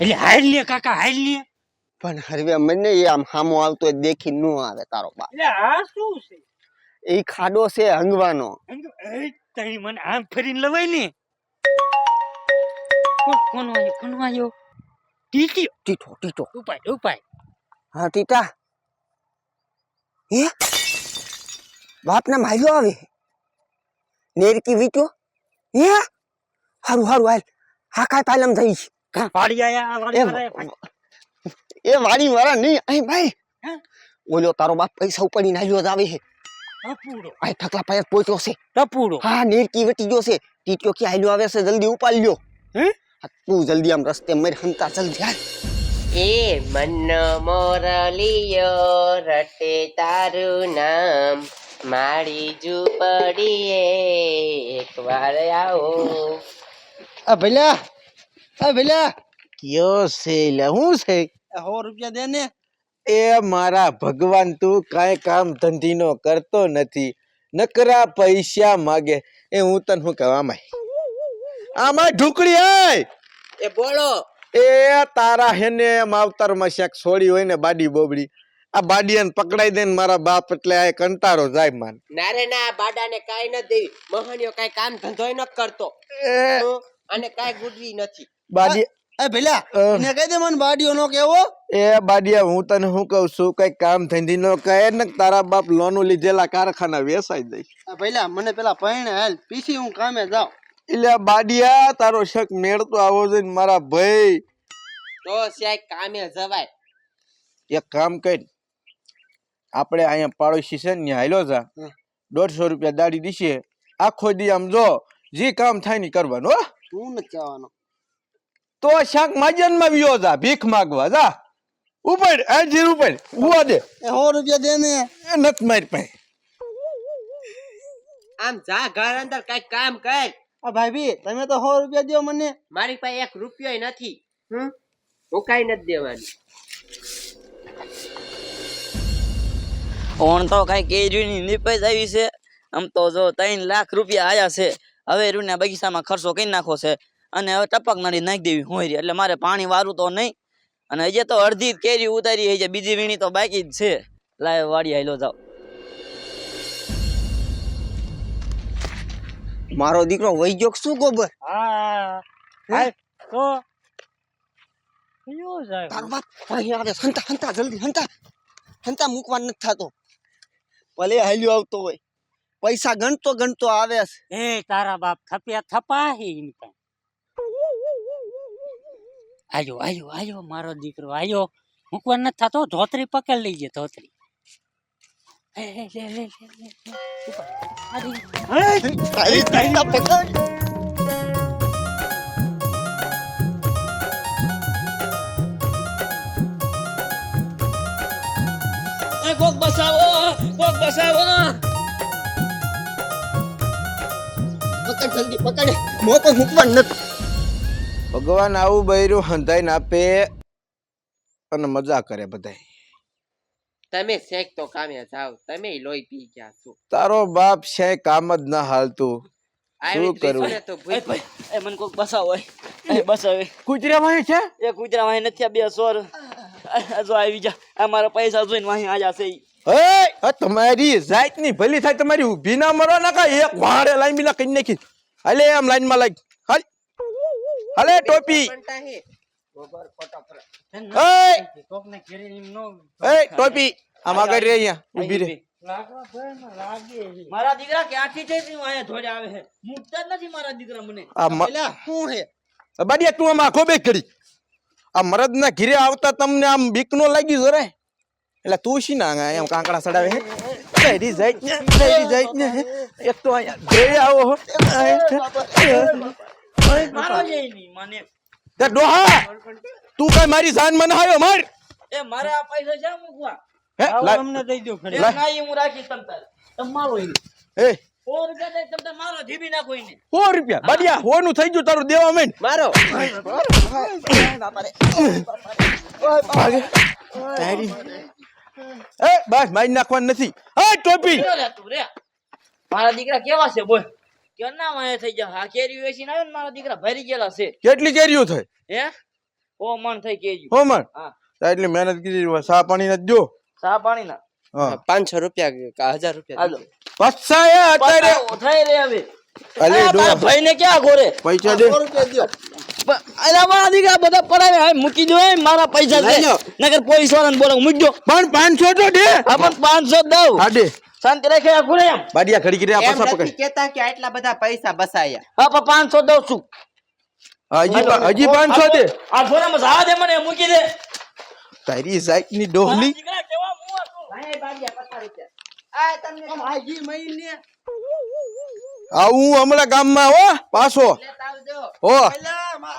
એટલે હાલ લે કાકા હાલ લે. પણ હરવે મને એ આમ હામો આવતો હોય દેખી ન આવે તારો બાપ. એટલે આ શું છે? એ ખાડો છે હંગવાનો. એમ તો, એ તારી મને આમ ફરીને લવાય ને. કોણ કોણ વાયો કોણ વાયો? ટીટી. ટીટો ટીટો. ઉપાય ઉપાય. હા ટીટા. હે? બાપ ના માર્યો આવે? નેરકી વીટો હે? હારું હારું હાલ. હા કાંઈ પાલમ થઈ છે. આયા એ વાડી વાળા એ વાડી વાળા નહીં અહીં ભાઈ. ઓલો તારો બાપ પૈસા ઉપાડીને આવ્યો જ આવે છે. ટપુડો આ ઠકલા પાયે પહોંચ્યો છે. ટપુડો હા નેરકી વટી ગયો છે. ટીટ્યો કે આલ્યો આવે છે જલ્દી ઉપાડ લ્યો હે તું જલ્દી આમ રસ્તે મર હંતા જલ્દી હાલ. એ મન મોરલિયો રટે તારું નામ. મારી ઝૂંપડીએ એકવાર આવો. આ ભઈલા આ ભઈલા કયો છે લે હું છે? સો રૂપિયા દે ને. એ મારા ભગવાન તું કાંઈ કામ ધંધીનો કરતો નથી. નકરા પૈસા માગે. એ હું તને શું કહેવા આમાંય આમાં ઢુકડી આય! એ બોલો. એ તારા હેને માવતરમાં શેક છોડી હોય ને બાડી બોબડી. આ બાડીયાને પકડાઈ દે ને મારા બાપ એટલે આ કંટારો જાય માન. ના રે ના બાડાને કાંઈ ન દેવી મહાનિયો કાંઈ કામ ધંધો ન કરતો. એ અને કાંઈ ગુડવી નથી. બાડી એ ભેલા અ. કહી દે મને બાડીઓ નો કેવો? એ બાડિયા હું તને શું કહું છું કઈ કામ ધંધી નો કહે ને તારા બાપ લોનું લીધેલા કારખાના વેસાઈ દઈ આ મને પેલા પૈણે હાલ પીસી હું કામે જાઉં. એટલે બાડિયા તારો શક મેળતો આવો જોઈએ ને મારા ભાઈ. તો સ્યાય કામે જવાય. એક કામ કઈ આપણે અહીંયા પાડોશી છે ને હાલ્યો જા. દોઢસો રૂપિયા દાડી દીશે. આખો દી આમ જો જે કામ થાય ને કરવાનું હો. તું નથી જવાનો. તો શાક માજનમાં વિયો જા ભીખ માગવા જા. ઉપર આ જીર ઉપર ઉવા દે. એ સો રૂપિયા દે ને. એ નત મારી પે આમ જા ઘર અંદર કાંઈક કામ કર. આ ભાઈ તમે તો સો રૂપિયા દો મને. મારી પાસે એક રૂપિયો નથી. હમ? હું કાંઈ નથી દેવાની. ઓણ તો કઈ કેરીની નિપાઈ આવી છે. આમ તો જો ત્રણ લાખ રૂપિયા આયા છે. હવે રૂના બગીચામાં ખર્ચો કરી નાખો છે. અને હવે ટપક નાડી નાખી દેવી હોય એટલે મારે પાણી વારું તો નહીં. અને હજી તો અડધી કેરી ઉતારી હજી બીજી વીણી તો બાકી જ છે. લાય વાડી હાલો જાવ મારો દીકરો વહી ગયો શું ગોબર હા તો? કયો જાય? તારો અહીં આવે. હંતા હંતા જલ્દી હંતા. હંતા મૂકવા નથી થતો. ભલે હાલ્યો આવતો હોય. પૈસા ગણતો ગણતો આવે એ તારા બાપ થપ્યા થપા હે આયો આયો આયો મારો દીકરો, આયો. મૂકવા નથી થતો, ધોતરી પકડ લઈ જાય ધોતરી જલ્દી પકડ. મોકો મૂકવા નથી. ભગવાન આવું બૈરું હંધાઈને આપે અને મજા કરે બધાય. તમે શેક તો કામે જાઓ તમે લોહી પી ગયા છો. તારો બાપ છે કામ જ ના હાલતું. શું કરું? તો એ મને કોક બસાવો એ એ બસાવે. કુતરા માં છે? એ કૂતરા વાહી નથી આ બે સોર. જો આવી જા આ મારા પૈસા જોઈને વાહી આ. હે આ તમારી જાતની ભલી થાય તમારી ઊભી ના મરો ના કા એક વાડે લાઈન મિલા કરી નાખી. હાલે આમ લાઈનમાં લાગ હાલ ટોપી. ટોપી આમ આગળ રે અહીંયા ઊભી રે લાગવા ભાઈ માં લાગે છે. મારા દીકરા ક્યાંથી થઈ અહીંયા ધોડે આવે છે. મૂકતા જ નથી મારા દીકરા મને. આ શું હે બાડિયા તું આમ આખો કરી. આ મરદ ના ઘીરે આવતા તમને આમ બીક નો લાગી જોરે એટલે તું શી ના એમ કાંકડા સડાવે હે લઈ જાય ને જાય એક તો અહીંયા આવો. મારો નહીં મને. તે ડોહા તું કઈ મારી જાન મને હાયો માર. એ મારે આ પૈસા જા મૂકવા. હે તમને દઈ દો ખરી ના હું રાખી તમ તારે. તમ મારો ઈ. એ. સો રૂપિયા દે તમ તારે મારો ધીબી નાખો ઈને સો રૂપિયા. બાડિયા હો નું થઈ ગયું તારું દેવા માંડ મારો. તારી. એ બસ મારી નાખવાનું નથી. હા ટોપી. મારા દીકરા કેવા છે બોલ. કે ના વાય થઈ જા હા કેરી આવ્યો ને મારા દીકરા ભરી ગયેલા છે. કેટલી કેરીઓ થઈ? હે? ઓ મણ થઈ કેરી ઓ મણ હા. તા એટલી મહેનત કરી સા પાણી ના જો સા પાણી ના હા પાંચસો રૂપિયા કે હજાર રૂપિયા હાલો. એ અત્યારે થઈ રે હવે. અલે ડો તારા ક્યાં ગોરે પૈસા દે. મારા દીકરા બધા પડાવે. હવે મૂકી દો મારા પૈસા. નગર પોલીસ વાળાને બોલો મૂકજો પણ પાંચસો તો દે. આ પણ પાંચસો દઉં. હા દે. શાંતિ રાખે આ ઘોડે એમ. બાડિયા ખડી ઘડી આ પાછા પકડ. કેતા કે આટલા બધા પૈસા બસાયા. હા પાંચસો દઉં છું. હજી હજી પાંચસો દે. આ ઘોડામાં જા દે મને મૂકી દે. તારી સાઈકની. ડોહલી આવું હમણાં ગામમાં હો પાછો. હો. માં